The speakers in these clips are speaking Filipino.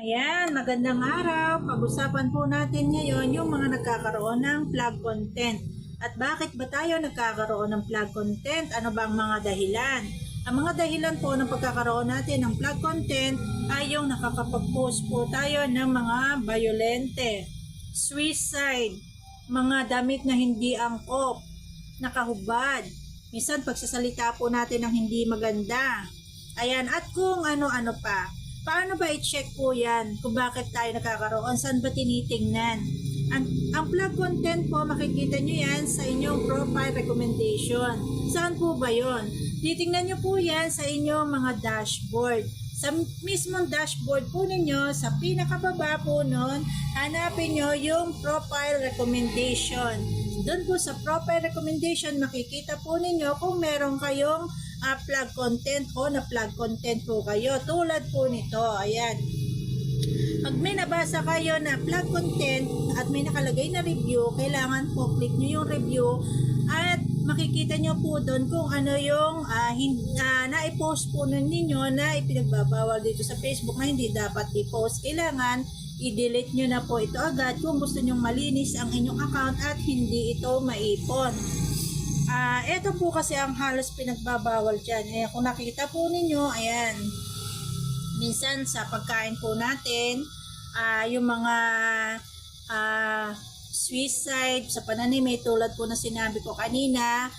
Ayan, magandang araw. Pag-usapan po natin ngayon yung mga nagkakaroon ng plug content. At bakit ba tayo nagkakaroon ng plug content? Ano ba ang mga dahilan? Ang mga dahilan po ng pagkakaroon natin ng plug content ay yung nakakapag-post po tayo ng mga violente, suicide, mga damit na hindi angkop, nakahubad, minsan pagsasalita po natin ng hindi maganda. Ayan, at kung ano-ano pa. Paano ba i-check po yan kung bakit tayo nakakaroon? Saan ba tinitingnan? Ang, ang plug content po, makikita nyo yan sa inyong profile recommendation. Saan po ba yon? Titingnan nyo po yan sa inyong mga dashboard. Sa mismong dashboard po ninyo, sa pinakababa po nun, hanapin nyo yung profile recommendation. Doon po sa profile recommendation, makikita po ninyo kung meron kayong uh, plug content o na plug content po kayo. Tulad po nito, ayan. Pag may nabasa kayo na plug content at may nakalagay na review, kailangan po click nyo yung review at makikita nyo po doon kung ano yung uh, hin- uh, na-post po nun ninyo na ipinagbabawal dito sa Facebook na hindi dapat i-post. Kailangan i-delete nyo na po ito agad kung gusto nyong malinis ang inyong account at hindi ito maipon. Ah, ito po kasi ang halos pinagbabawal dyan. Ayan, kung nakita po ninyo, ayan, minsan sa pagkain po natin, ah, yung mga ah, suicide sa pananimay tulad po na sinabi ko kanina,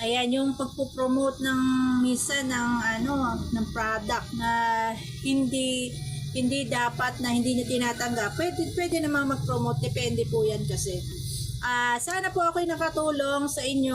ayan yung pagpo-promote ng minsan ng ano ng product na hindi hindi dapat na hindi niya tinatanggap. Pwede pwede namang mag-promote depende po yan kasi. Ah, sana po ako'y nakatulong sa inyo.